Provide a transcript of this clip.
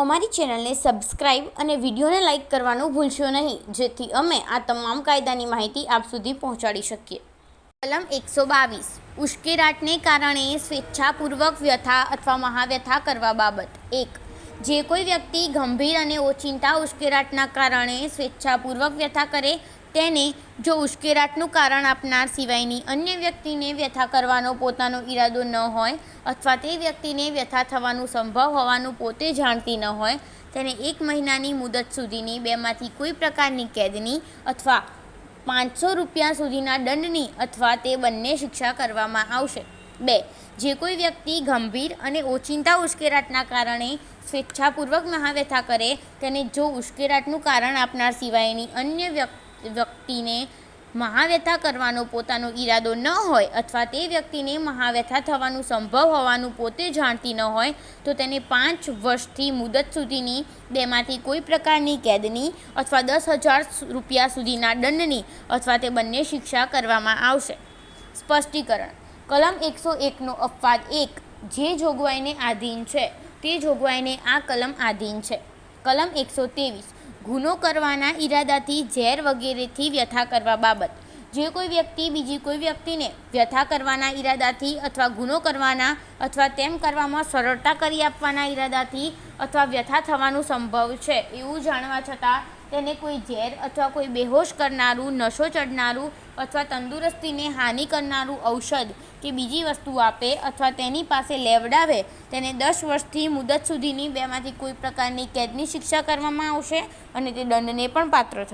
અમારી ચેનલને સબસ્ક્રાઇબ અને વિડીયોને લાઇક કરવાનું ભૂલશો નહીં, જેથી અમે આ તમામ કાયદાની માહિતી આપ સુધી પહોંચાડી શકીએ. કલમ એકસો બાવીસ. ઉશ્કેરાટને કારણે સ્વેચ્છાપૂર્વક વ્યથા અથવા મહાવ્યથા કરવા બાબત. એક, જે કોઈ વ્યક્તિ ગંભીર અને ઓચિંતા ઉશ્કેરાટના કારણે સ્વેચ્છાપૂર્વક વ્યથા કરે તેને જો ઉશ્કેરાટનું કારણ આપનાર સિવાયની અન્ય વ્યક્તિને વ્યથા કરવાનો પોતાનો ઈરાદો ન હોય અથવા તે વ્યક્તિને વ્યથા થવાનું સંભવ હોવાનું પોતે જાણતી ન હોય, તેને એક મહિનાની મુદત સુધીની બેમાંથી કોઈ પ્રકારની કેદની અથવા પાંચસો રૂપિયા સુધીના દંડની અથવા તે બંને શિક્ષા કરવામાં આવશે. બે, જે કોઈ વ્યક્તિ ગંભીર અને ઓચિંતા ઉશ્કેરાટના કારણે સ્વેચ્છાપૂર્વક મહાવ્યથા કરે, તેને જો ઉશ્કેરાટનું કારણ આપનાર સિવાયની અન્ય વ્યક્તિ વ્યક્તિને મહાવ્યથા કરવાનો પોતાનો ઈરાદો ન હોય અથવા તે વ્યક્તિને મહાવ્યથા થવાનું સંભવ હોવાનું પોતે જાણતી ન હોય, તો તેને પાંચ વર્ષથી મુદત સુધીની બેમાંથી કોઈ પ્રકારની કેદની અથવા દસ હજાર રૂપિયા સુધીના દંડની અથવા તે બંને શિક્ષા કરવામાં આવશે. સ્પષ્ટીકરણ. કલમ એકસો એકનો અપવાદ એક. જે જોગવાઈને આધીન છે. તે જોગવાઈને આ કલમ આધીન છે. કલમ એકસો ત્રેવીસ. ગુનો કરવાના ઈરાદાથી ઝેર વગેરેથી વ્યથા કરવા બાબત. જે કોઈ વ્યક્તિ બીજી કોઈ વ્યક્તિને વ્યથા કરવાના ઈરાદાથી અથવા ગુનો કરવાના અથવા તેમ કરવામાં સરળતા કરી આપવાના ઈરાદાથી અથવા વ્યથા થવાનું સંભવ છે, એવું જાણવા છતાં તેને કોઈ ઝેર અથવા કોઈ બેહોશ કરનારું, નશો ચડનારું અથવા તંદુરસ્તીને હાનિ કરનારું ઔષધ કે બીજી વસ્તુ આપે અથવા તેની પાસે લેવડાવે, તેને દસ વર્ષથી મુદત સુધીની બેમાંથી કોઈ પ્રકારની કેદની શિક્ષા કરવામાં આવશે અને તે દંડને પણ પાત્ર થશે